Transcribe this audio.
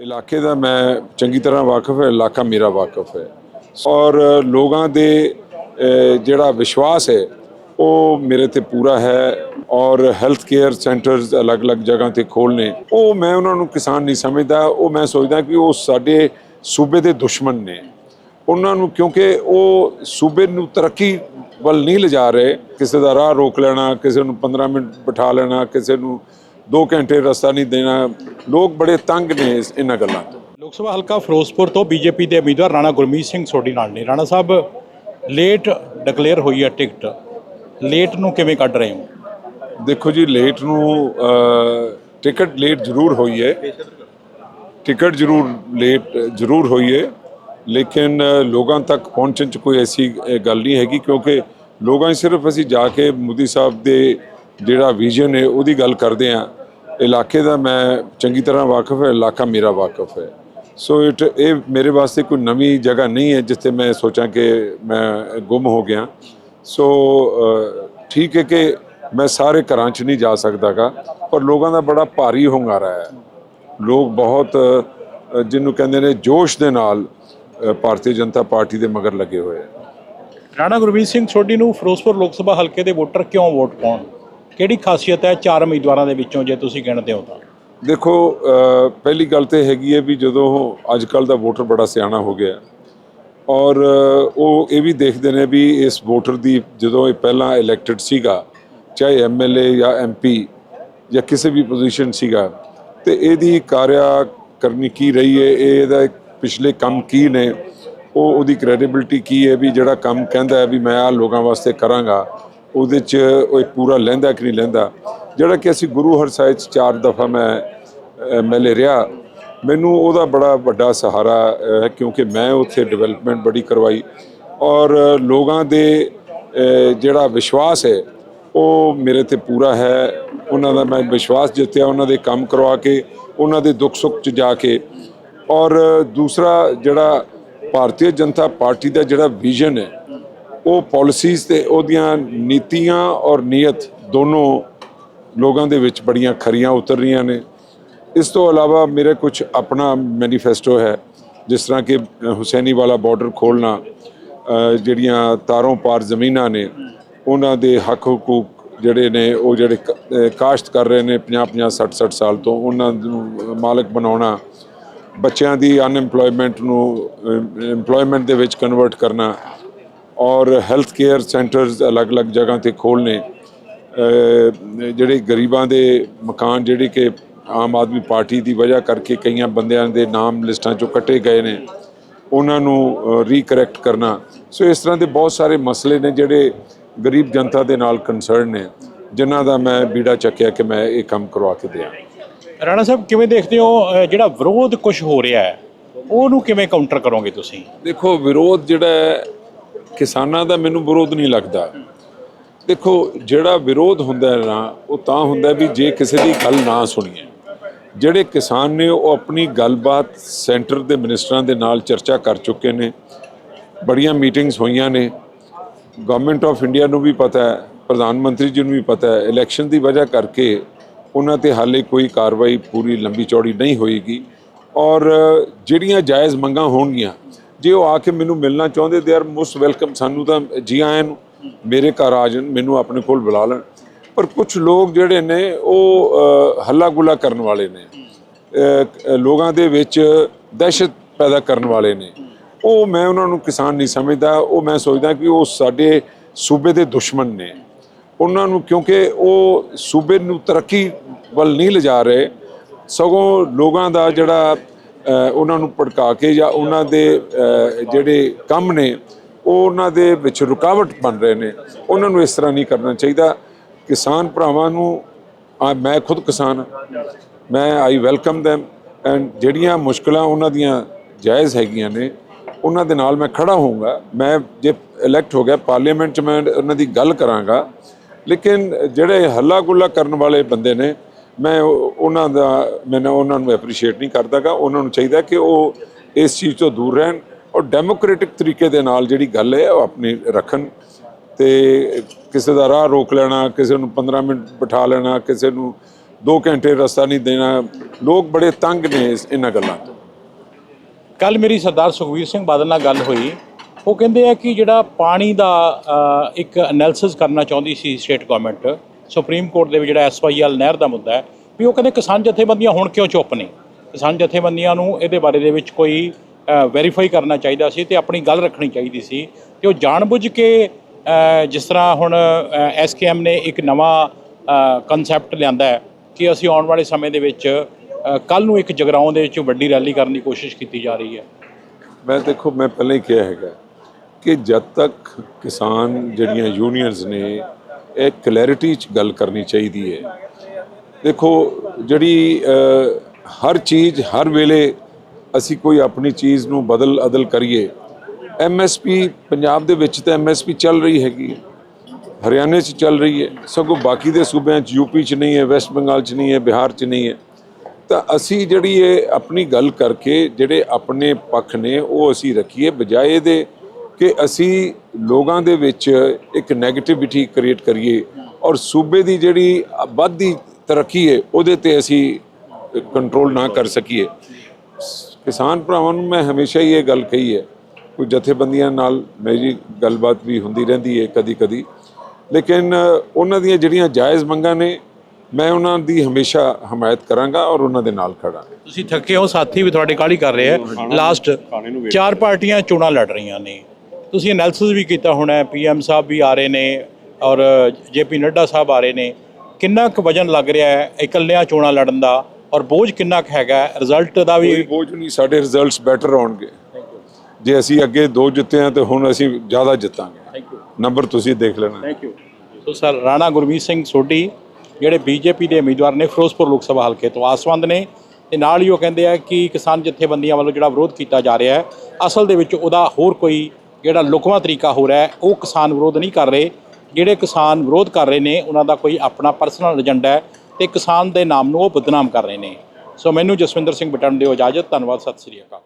ਇਲਾਕੇ ਦਾ ਮੈਂ ਚੰਗੀ ਤਰ੍ਹਾਂ ਵਾਕਿਫ ਹੈ, ਇਲਾਕਾ ਮੇਰਾ ਵਾਕਿਫ ਹੈ। ਔਰ ਲੋਕਾਂ ਦੇ ਜਿਹੜਾ ਵਿਸ਼ਵਾਸ ਹੈ, ਉਹ ਮੇਰੇ ਤੇ ਪੂਰਾ ਹੈ ਔਰ ਹੈਲਥ ਕੇਅਰ ਸੈਂਟਰਸ ਅਲੱਗ-ਅਲੱਗ ਜਗ੍ਹਾ ਤੇ ਖੋਲ੍ਹਣੇ ਉਹ ਮੈਂ ਉਹਨਾਂ ਨੂੰ ਕਿਸਾਨ ਨਹੀਂ ਸਮਝਦਾ, ਉਹ ਮੈਂ ਸੋਚਦਾ ਕਿ ਉਹ ਸਾਡੇ ਸੂਬੇ ਦੇ ਦੁਸ਼ਮਣ ਨੇ। ਉਹਨਾਂ ਨੂੰ ਕਿਉਂਕਿ ਉਹ ਸੂਬੇ ਨੂੰ ਤਰੱਕੀ ਵੱਲ ਨਹੀਂ ਲਿਜਾ ਰਹੇ। ਕਿਸੇ ਦਾ ਰਾਹ ਰੋਕ ਲੈਣਾ, ਕਿਸੇ ਨੂੰ 15 ਮਿੰਟ ਬਿਠਾ ਲੈਣਾ, ਕਿਸੇ ਨੂੰ 2 ਘੰਟੇ ਰਸਤਾ ਨਹੀਂ ਦੇਣਾ। ਲੋਕ ਬੜੇ ਤੰਗ ਨੇ ਇਸ- ਇਹਨਾਂ ਗੱਲਾਂ ਤੋਂ। ਲੋਕ ਸਭਾ ਹਲਕਾ ਫਿਰੋਜ਼ਪੁਰ ਤੋਂ ਬੀਜੇਪੀ ਦੇ ਉਮੀਦਵਾਰ ਰਾਣਾ ਗੁਰਮੀਤ ਸਿੰਘ ਸੋਢੀ ਨਾਲ ਨੇ। ਰਾਣਾ ਸਾਹਿਬ ਲੇਟ ਡਿਕਲੇਅਰ ਹੋਈ ਹੈ ਟਿਕਟ। ਲੇਟ ਨੂੰ ਕਿਵੇਂ ਕੱਢ ਰਹੇ ਹੋ? ਦੇਖੋ ਜੀ ਲੇਟ ਨੂੰ ਟਿਕਟ ਲੇਟ ਜ਼ਰੂਰ ਹੋਈ ਹੈ। ਟਿਕਟ ਜ਼ਰੂਰ ਲੇਟ ਜ਼ਰੂਰ ਹੋਈ ਹੈ। ਲੇਕਿਨ ਲੋਕਾਂ ਤੱਕ ਪਹੁੰਚਣ ਚ ਕੋਈ ਐਸੀ ਗੱਲ ਨਹੀਂ ਹੈਗੀ ਕਿਉਂਕਿ ਲੋਕਾਂ 'ਚ ਸਿਰਫ ਅਸੀਂ ਜਾ ਕੇ ਮੋਦੀ ਸਾਹਿਬ ਦੇ ਜਿਹੜਾ ਵਿਜ਼ਨ ਹੈ ਉਹਦੀ ਗੱਲ ਕਰਦੇ ਆ ਇਲਾਕੇ ਦਾ ਮੈਂ ਚੰਗੀ ਤਰ੍ਹਾਂ ਵਾਕਿਫ ਹੈ, ਇਲਾਕਾ ਮੇਰਾ ਵਾਕਿਫ ਹੈ। ਸੋ ਇਟ ਇਹ ਮੇਰੇ ਵਾਸਤੇ ਕੋਈ ਨਵੀਂ ਜਗ੍ਹਾ ਨਹੀਂ ਹੈ ਜਿੱਥੇ ਮੈਂ ਸੋਚਾਂ ਕਿ ਮੈਂ ਗੁੰਮ ਹੋ ਗਿਆ। ਸੋ ਠੀਕ ਹੈ ਕਿ ਮੈਂ ਸਾਰੇ ਘਰਾਂ 'ਚ ਨਹੀਂ ਜਾ ਸਕਦਾਗਾ, ਪਰ ਲੋਕਾਂ ਦਾ ਬੜਾ ਭਾਰੀ ਹੁੰਗਾਰਾ ਹੈ। ਲੋਕ ਬਹੁਤ ਜਿਹਨੂੰ ਕਹਿੰਦੇ ਨੇ ਜੋਸ਼ ਦੇ ਨਾਲ ਭਾਰਤੀ ਜਨਤਾ ਪਾਰਟੀ ਦੇ ਮਗਰ ਲੱਗੇ ਹੋਏ ਹੈ। ਰਾਣਾ ਗੁਰਮੀਤ ਸਿੰਘ ਸੋਢੀ ਨੂੰ ਫਿਰੋਜ਼ਪੁਰ ਲੋਕ ਸਭਾ ਹਲਕੇ ਦੇ ਵੋਟਰ ਕਿਉਂ ਵੋਟ ਪਾਉਣ? ਕਿਹੜੀ ਖਾਸੀਅਤ ਹੈ ਚਾਰ ਉਮੀਦਵਾਰਾਂ ਦੇ ਵਿੱਚੋਂ ਜੇ ਤੁਸੀਂ ਗਿਣਦੇ ਹੋ ਤਾਂ? ਦੇਖੋ ਪਹਿਲੀ ਗੱਲ ਤੇ ਹੈਗੀ ਹੈ ਵੀ ਜਦੋਂ ਅੱਜ ਕੱਲ ਦਾ ਵੋਟਰ ਬੜਾ ਸਿਆਣਾ ਹੋ ਗਿਆ ਔਰ ਉਹ ਇਹ ਵੀ ਦੇਖਦੇ ਨੇ ਵੀ ਇਸ ਵੋਟਰ ਦੀ ਜਦੋਂ ਇਹ ਪਹਿਲਾਂ ਇਲੈਕਟਿਡ ਸੀਗਾ, ਚਾਹੇ ਐਮਐਲਏ ਜਾਂ ਐਮਪੀ ਜਾਂ ਕਿਸੇ ਵੀ ਪੋਜੀਸ਼ਨ ਸੀਗਾ, ਤੇ ਇਹਦੀ ਕਾਰਿਆ ਕਰਨੀ ਕੀ ਰਹੀ ਹੈ, ਇਹ ਇਹਦਾ ਪਿਛਲੇ ਕੰਮ ਕੀ ਨੇ, ਉਹ ਉਹਦੀ ਕ੍ਰੈਡੀਬਿਲਟੀ ਕੀ ਹੈ ਵੀ ਜਿਹੜਾ ਕੰਮ ਕਹਿੰਦਾ ਹੈ ਵੀ ਮੈਂ ਆ ਲੋਕਾਂ ਵਾਸਤੇ ਕਰਾਂਗਾ ਉਹਦੇ 'ਚ ਉਹ ਪੂਰਾ ਲੈਂਦਾ ਕਿ ਨਹੀਂ ਲੈਂਦਾ? ਜਿਹੜਾ ਕਿ ਅਸੀਂ ਗੁਰੂ ਹਰਸਾਏ 'ਚ ਚਾਰ ਦਫਾ ਮੈਂ ਐਮਐਲਏ ਰਿਹਾ, ਮੈਨੂੰ ਉਹਦਾ ਬੜਾ ਵੱਡਾ ਸਹਾਰਾ ਹੈ ਕਿਉਂਕਿ ਮੈਂ ਉੱਥੇ ਡਿਵੈਲਪਮੈਂਟ ਬੜੀ ਕਰਵਾਈ। ਔਰ ਲੋਕਾਂ ਦੇ ਜਿਹੜਾ ਵਿਸ਼ਵਾਸ ਹੈ, ਉਹ ਮੇਰੇ ਤੇ ਪੂਰਾ ਹੈ। ਉਹਨਾਂ ਦਾ ਮੈਂ ਵਿਸ਼ਵਾਸ ਜਿੱਤਿਆ, ਉਹਨਾਂ ਦੇ ਕੰਮ ਕਰਵਾ ਕੇ, ਉਹਨਾਂ ਦੇ ਦੁੱਖ ਸੁੱਖ 'ਚ ਜਾ ਕੇ। ਔਰ ਦੂਸਰਾ ਜਿਹੜਾ ਭਾਰਤੀ ਜਨਤਾ ਪਾਰਟੀ ਦਾ ਜਿਹੜਾ ਵਿਜ਼ਨ ਹੈ ਉਹ ਪਾਲਿਸੀਜ਼ ਤੇ ਉਹਦੀਆਂ ਨੀਤੀਆਂ ਔਰ ਨੀਅਤ ਦੋਨੋਂ ਲੋਕਾਂ ਦੇ ਵਿੱਚ ਬੜੀਆਂ ਖਰੀਆਂ ਉਤਰ ਰਹੀਆਂ ਨੇ। ਇਸ ਤੋਂ ਇਲਾਵਾ ਮੇਰੇ ਕੁਝ ਆਪਣਾ ਮੈਨੀਫੈਸਟੋ ਹੈ ਜਿਸ ਤਰ੍ਹਾਂ ਕਿ ਅ, ਹੁਸੈਨੀ ਵਾਲਾ ਬਾਰਡਰ ਖੋਲਣਾ ਜਿਹੜੀਆਂ ਤਾਰੋਂ ਪਾਰ ਜ਼ਮੀਨਾਂ ਨੇ ਉਹਨਾਂ ਦੇ ਹੱਕ ਹਕੂਕ ਜਿਹੜੇ ਨੇ ਉਹ ਜਿਹੜੇ ਕਾਸ਼ਤ ਕਰ ਰਹੇ ਨੇ 50 50 60 60 ਸਾਲ ਤੋਂ ਉਹਨਾਂ ਨੂੰ ਮਾਲਕ ਬਣਾਉਣਾ ਬੱਚਿਆਂ ਦੀ ਅਨਐਮਪਲੋਇਮੈਂਟ ਨੂੰ EMPLOYMENT ਦੇ ਵਿੱਚ ਕਨਵਰਟ ਕਰਨਾ ਔਰ ਹੈਲਥ ਕੇਅਰ ਸੈਂਟਰਸ ਅਲੱਗ-ਅਲੱਗ ਜਗ੍ਹਾ ਤੇ ਅਹ ਜਿਹੜੇ ਗਰੀਬਾਂ ਦੇ ਮਕਾਨ ਜਿਹੜੇ ਕਿ ਆਮ ਆਦਮੀ ਪਾਰਟੀ ਦੀ ਵਜ੍ਹਾ ਕਰਕੇ ਕਈਆਂ ਬੰਦਿਆਂ ਦੇ ਨਾਮ ਲਿਸਟਾਂ ਚੋਂ ਕੱਟੇ ਗਏ ਨੇ ਉਹਨਾਂ ਨੂੰ ਰੀਕਰੈਕਟ ਕਰਨਾ। ਸੋ ਇਸ ਤਰ੍ਹਾਂ ਦੇ ਬਹੁਤ ਸਾਰੇ ਮਸਲੇ ਨੇ ਜਿਹੜੇ ਗਰੀਬ ਜਨਤਾ ਦੇ ਨਾਲ ਕੰਸਰਨ ਨੇ ਜਿਨ੍ਹਾਂ ਦਾ ਮੈਂ ਬੀੜਾ ਚੱਕਿਆ ਕਿ ਮੈਂ ਇਹ ਕੰਮ ਕਰਵਾ ਕੇ ਦਿਆਂ। ਰਾਣਾ ਸਾਹਿਬ ਕਿਵੇਂ ਦੇਖਦੇ ਹੋ ਜਿਹੜਾ ਵਿਰੋਧ ਕੁਝ ਹੋ ਰਿਹਾ ਹੈ ਉਹਨੂੰ ਕਿਵੇਂ ਕਾਊਂਟਰ ਕਰੋਗੇ ਤੁਸੀਂ? ਦੇਖੋ ਵਿਰੋਧ ਜਿਹੜਾ ਕਿਸਾਨਾਂ ਦਾ ਮੈਨੂੰ ਵਿਰੋਧ ਨਹੀਂ ਲੱਗਦਾ। ਦੇਖੋ, ਜਿਹੜਾ ਵਿਰੋਧ ਹੁੰਦਾ ਹੈ ਨਾ, ਉਹ ਤਾਂ ਹੁੰਦਾ ਵੀ ਜੇ ਕਿਸੇ ਦੀ ਗੱਲ ਨਾ ਸੁਣੀਏ। ਜਿਹੜੇ ਕਿਸਾਨ ਨੇ, ਉਹ ਆਪਣੀ ਗੱਲਬਾਤ ਸੈਂਟਰ ਦੇ ਮਿਨਿਸਟਰਾਂ ਦੇ ਨਾਲ ਚਰਚਾ ਕਰ ਚੁੱਕੇ ਨੇ। ਬੜੀਆਂ ਮੀਟਿੰਗਸ ਹੋਈਆਂ ਨੇ। ਗਵਰਨਮੈਂਟ ਆਫ ਇੰਡੀਆ ਨੂੰ ਵੀ ਪਤਾ ਹੈ, ਪ੍ਰਧਾਨ ਮੰਤਰੀ ਜੀ ਨੂੰ ਵੀ ਪਤਾ ਹੈ ਇਲੈਕਸ਼ਨ ਦੀ ਵਜ੍ਹਾ ਕਰਕੇ ਉਹਨਾਂ ਤੇ ਹਾਲੇ ਕੋਈ ਕਾਰਵਾਈ ਪੂਰੀ ਲੰਬੀ ਚੌੜੀ ਨਹੀਂ ਹੋਏਗੀ। ਔਰ ਜਿਹੜੀਆਂ ਜਾਇਜ਼ ਮੰਗਾਂ ਹੋਣਗੀਆਂ ਜੇ ਉਹ ਆ ਕੇ ਮੈਨੂੰ ਮਿਲਣਾ ਚਾਹੁੰਦੇ ਦੇ ਆਰ ਮੋਸਟ ਵੈਲਕਮ ਸਾਨੂੰ ਤਾਂ ਜੀ ਆਇਆਂ ਨੂੰ। ਮੇਰੇ ਘਰ ਆ ਜਾਣ, ਮੈਨੂੰ ਆਪਣੇ ਕੋਲ ਬੁਲਾ ਲੈਣ। ਪਰ ਕੁਝ ਲੋਕ ਜਿਹੜੇ ਨੇ, ਉਹ ਹੱਲਾ ਗੁੱਲਾ ਕਰਨ ਵਾਲੇ ਨੇ। ਲੋਕਾਂ ਦੇ ਵਿੱਚ ਦਹਿਸ਼ਤ ਪੈਦਾ ਕਰਨ ਵਾਲੇ ਨੇ। ਉਹ ਮੈਂ ਉਹਨਾਂ ਨੂੰ ਕਿਸਾਨ ਨਹੀਂ ਸਮਝਦਾ। ਉਹ ਮੈਂ ਸੋਚਦਾ ਕਿ ਉਹ ਸਾਡੇ ਸੂਬੇ ਦੇ ਦੁਸ਼ਮਣ ਨੇ। ਉਹਨਾਂ ਨੂੰ ਕਿਉਂਕਿ ਉਹ ਸੂਬੇ ਨੂੰ ਤਰੱਕੀ ਵੱਲ ਨਹੀਂ ਲਿਜਾ ਰਹੇ। ਸਗੋਂ ਲੋਕਾਂ ਦਾ ਜਿਹੜਾ ਉਹਨਾਂ ਨੂੰ ਭੜਕਾ ਕੇ ਜਾਂ ਉਹਨਾਂ ਦੇ ਜਿਹੜੇ ਕੰਮ ਨੇ, ਉਹ ਉਹਨਾਂ ਦੇ ਵਿੱਚ ਰੁਕਾਵਟ ਬਣ ਰਹੇ ਨੇ। ਉਹਨਾਂ ਨੂੰ ਇਸ ਤਰ੍ਹਾਂ ਨਹੀਂ ਕਰਨਾ ਚਾਹੀਦਾ। ਕਿਸਾਨ ਭਰਾਵਾਂ ਨੂੰ ਮੈਂ ਖੁਦ ਕਿਸਾਨ ਮੈਂ ਆਈ ਵੈਲਕਮ them ਐਂਡ ਜਿਹੜੀਆਂ ਮੁਸ਼ਕਲਾਂ ਉਹਨਾਂ ਦੀਆਂ ਜਾਇਜ਼ ਹੈਗੀਆਂ ਨੇ, ਉਹਨਾਂ ਦੇ ਨਾਲ ਮੈਂ ਖੜਾ ਹੋਊਗਾ। ਮੈਂ ਜੇ ਇਲੈਕਟ ਹੋ ਗਿਆ ਪਾਰਲੀਮੈਂਟ 'ਚ ਮੈਂ ਉਹਨਾਂ ਦੀ ਗੱਲ ਕਰਾਂਗਾ। ਲੇਕਿਨ ਜਿਹੜੇ ਹੱਲਾ ਗੁੱਲਾ ਕਰਨ ਵਾਲੇ ਬੰਦੇ ਨੇ ਮੈਂ ਉਹਨਾਂ ਦਾ, ਮੈਂ ਉਹਨਾਂ ਨੂੰ ਐਪਰੀਸ਼ੀਏਟ ਨਹੀਂ ਕਰਦਾਗਾ। ਉਹਨਾਂ ਨੂੰ ਚਾਹੀਦਾ ਕਿ ਉਹ ਇਸ ਚੀਜ਼ ਤੋਂ ਦੂਰ ਰਹਿਣ ਔਰ ਡੈਮੋਕ੍ਰੈਟਿਕ ਤਰੀਕੇ ਦੇ ਨਾਲ ਜਿਹੜੀ ਗੱਲ ਹੈ, ਉਹ ਆਪਣੀ ਰੱਖਣ। ਤੇ ਕਿਸੇ ਦਾ ਰਾਹ ਰੋਕ ਲੈਣਾ, ਕਿਸੇ ਨੂੰ 15 ਮਿੰਟ ਬਿਠਾ ਲੈਣਾ, ਕਿਸੇ ਨੂੰ 2 ਘੰਟੇ ਰਸਤਾ ਨਹੀਂ ਦੇਣਾ, ਲੋਕ ਬੜੇ ਤੰਗ ਨੇ ਇਸ- ਇਹਨਾਂ ਗੱਲਾਂ ਤੋਂ। ਕੱਲ ਮੇਰੀ ਸਰਦਾਰ ਸੁਖਵੀਰ ਸਿੰਘ ਬਾਦਲ ਨਾਲ ਗੱਲ ਹੋਈ। ਉਹ ਕਹਿੰਦੇ ਆ ਕਿ ਜਿਹੜਾ ਪਾਣੀ ਦਾ ਇੱਕ ਐਨਾਲਿਸਿਸ ਕਰਨਾ ਚਾਹੁੰਦੀ ਸੀ ਸਟੇਟ ਗਵਰਨਮੈਂਟ ਸੁਪਰੀਮ ਕੋਰਟ ਦੇ ਵਿੱਚ ਜਿਹੜਾ ਐਸਵਾਈਐਲ ਨਹਿਰ ਦਾ ਮੁੱਦਾ ਹੈ, ਵੀ ਉਹ ਕਹਿੰਦੇ ਕਿਸਾਨ ਜਥੇਬੰਦੀਆਂ ਹੁਣ ਕਿਉਂ ਚੁੱਪ ਨੇ? ਕਿਸਾਨ ਜਥੇਬੰਦੀਆਂ ਨੂੰ ਇਹਦੇ ਬਾਰੇ ਦੇ ਵਿੱਚ ਕੋਈ ਵੈਰੀਫਾਈ ਕਰਨਾ ਚਾਹੀਦਾ ਸੀ ਤੇ ਆਪਣੀ ਗੱਲ ਰੱਖਣੀ ਚਾਹੀਦੀ ਸੀ ਤੇ ਉਹ ਜਾਣਬੁੱਝ ਕੇ ਜਿਸ ਤਰ੍ਹਾਂ ਹੁਣ ਐਸਕੇਐਮ ਨੇ ਇੱਕ ਨਵਾਂ ਕਨਸੈਪਟ ਲਿਆਂਦਾ ਹੈ ਕਿ ਅਸੀਂ ਆਉਣ ਵਾਲੇ ਸਮੇਂ ਦੇ ਵਿੱਚ ਕੱਲ ਨੂੰ ਇੱਕ ਜਗਰਾਉਂ ਦੇ ਵਿੱਚ ਵੱਡੀ ਰੈਲੀ ਕਰਨ ਦੀ ਕੋਸ਼ਿਸ਼ ਕੀਤੀ ਜਾ ਰਹੀ ਹੈ। ਮੈਂ ਦੇਖੋ, ਮੈਂ ਪਹਿਲਾਂ ਹੀ ਕਿਹਾ ਹੈਗਾ ਕਿ ਜਦ ਤੱਕ ਕਿਸਾਨ ਜਿਹੜੀਆਂ ਯੂਨੀਅਨਸ ਨੇ ਇਹ ਕਲੈਰਿਟੀ 'ਚ ਗੱਲ ਕਰਨੀ ਚਾਹੀਦੀ ਹੈ। ਦੇਖੋ, ਜਿਹੜੀ ਹਰ ਚੀਜ਼, ਹਰ ਵੇਲੇ ਅਸੀਂ ਕੋਈ ਆਪਣੀ ਚੀਜ਼ ਨੂੰ ਬਦਲ ਅਦਲ ਕਰੀਏ ਐਮਐਸਪੀ ਪੰਜਾਬ ਦੇ ਵਿੱਚ ਤਾਂ ਐਮਐਸਪੀ ਚੱਲ ਰਹੀ ਹੈਗੀ ਹਰਿਆਣੇ 'ਚ ਚੱਲ ਰਹੀ ਹੈ। ਸਗੋਂ ਬਾਕੀ ਦੇ ਸੂਬਿਆਂ 'ਚ ਯੂਪੀ 'ਚ ਨਹੀਂ ਹੈ ਵੈਸਟ ਬੰਗਾਲ 'ਚ ਨਹੀਂ ਹੈ, ਬਿਹਾਰ 'ਚ ਨਹੀਂ ਹੈ। ਤਾਂ ਅਸੀਂ ਜਿਹੜੀ ਇਹ ਆਪਣੀ ਗੱਲ ਕਰਕੇ, ਜਿਹੜੇ ਆਪਣੇ ਪੱਖ ਨੇ, ਉਹ ਅਸੀਂ ਰੱਖੀਏ। ਬਜਾਏ ਦੇ ਕਿ ਅਸੀਂ ਲੋਕਾਂ ਦੇ ਵਿੱਚ ਇੱਕ 네ਗੇਟਿਵਿਟੀ ਕ੍ਰੀਏਟ ਕਰੀਏ ਔਰ ਸੂਬੇ ਦੀ ਜਿਹੜੀ ਵੱਧਦੀ ਤਰੱਕੀ ਹੈ ਉਹਦੇ ਤੇ ਅਸੀਂ ਕੰਟਰੋਲ ਨਾ ਕਰ ਸਕੀਏ। ਕਿਸਾਨ ਭਰਾਵਾਂ ਨੂੰ ਮੈਂ ਹਮੇਸ਼ਾ ਹੀ ਇਹ ਗੱਲ ਕਹੀ ਹੈ ਕੋਈ ਜਥੇਬੰਦੀਆਂ ਨਾਲ ਮੇਰੀ ਗੱਲਬਾਤ ਵੀ ਹੁੰਦੀ ਰਹਿੰਦੀ ਹੈ ਕਦੀ ਕਦੀ ਲੇਕਿਨ ਉਹਨਾਂ ਦੀਆਂ ਜਿਹੜੀਆਂ ਜਾਇਜ਼ ਮੰਗਾਂ ਨੇ ਮੈਂ ਉਹਨਾਂ ਦੀ ਹਮੇਸ਼ਾ ਹਮਾਇਤ ਕਰਾਂਗਾ ਔਰ ਉਹਨਾਂ ਦੇ ਨਾਲ ਖੜਾ ਤੁਸੀਂ ਥੱਕੇ ਹੋ ਸਾਥੀ ਵੀ ਤੁਹਾਡੇ ਕਾਹਲੀ ਕਰ ਰਹੇ ਆ ਲਾਸਟ ਚਾਰ ਪਾਰਟੀਆਂ ਚੋਣਾਂ ਲੜ ਰਹੀਆਂ ਨੇ। ਤੁਸੀਂ ਐਨਾਲਿਸਿਸ ਵੀ ਕੀਤਾ ਹੋਣਾ ਪੀਐਮ ਸਾਹਿਬ ਵੀ ਆ ਰਹੇ ਨੇ ਔਰ ਜੇਪੀ ਨੱਡਾ ਸਾਹਿਬ ਆ ਰਹੇ ਨੇ। ਕਿੰਨਾ ਕੁ ਵਜਨ ਲੱਗ ਰਿਹਾ ਹੈ ਇਕੱਲਿਆਂ ਚੋਣਾਂ ਲੜਨ ਦਾ ਔਰ ਬੋਝ ਕਿੰਨਾ ਕੁ ਹੈਗਾ ਰਿਜ਼ਲਟ ਦਾ ਵੀ ਬੋਝ ਨਹੀਂ ਸਾਡੇ ਰਿਜ਼ਲਟਸ ਬੈਟਰ ਆਉਣਗੇ। ਜੇ ਅਸੀਂ ਅੱਗੇ ਦੋ ਜਿੱਤੇ ਹਾਂ ਤੇ ਹੁਣ ਅਸੀਂ ਜ਼ਿਆਦਾ ਜਿੱਤਾਂਗੇ। ਨੰਬਰ ਤੁਸੀਂ ਦੇਖ ਲੈਣਾ। Thank you so sir Rana Gurmeet Singh Sodhi ਜਿਹੜੇ ਬੀਜੇਪੀ ਦੇ ਉਮੀਦਵਾਰ ਨੇ ਫਿਰੋਜ਼ਪੁਰ ਲੋਕ ਸਭਾ ਹਲਕੇ ਤੋਂ ਆਸਵੰਦ ਨੇ ਤੇ ਨਾਲ ਹੀ ਉਹ ਕਹਿੰਦੇ ਆ ਕਿ ਕਿਸਾਨ ਜਥੇਬੰਦੀਆਂ ਵੱਲੋਂ ਜਿਹੜਾ ਵਿਰੋਧ ਕੀਤਾ ਜਾ ਰਿਹਾ ਹੈ ਅਸਲ ਦੇ ਵਿੱਚ ਉਹਦਾ ਹੋਰ ਕੋਈ ਜਿਹੜਾ ਲੁਕਵਾਂ ਤਰੀਕਾ ਹੋ ਰਿਹਾ ਉਹ ਕਿਸਾਨ ਵਿਰੋਧ ਨਹੀਂ ਕਰ ਰਹੇ। ਜਿਹੜੇ ਕਿਸਾਨ ਵਿਰੋਧ ਕਰ ਰਹੇ ਨੇ, ਉਹਨਾਂ ਦਾ ਕੋਈ ਆਪਣਾ ਪਰਸਨਲ ਏਜੰਡਾ ਹੈ ਤੇ ਕਿਸਾਨ ਦੇ ਨਾਮ ਨੂੰ ਉਹ ਬਦਨਾਮ ਕਰ ਰਹੇ ਨੇ। ਸੋ ਮੈਨੂੰ ਜਸਵਿੰਦਰ ਸਿੰਘ ਬਟਨ ਦਿਓ ਇਜਾਜ਼ਤ, ਧੰਨਵਾਦ, ਸਤਿ ਸ੍ਰੀ ਅਕਾਲ।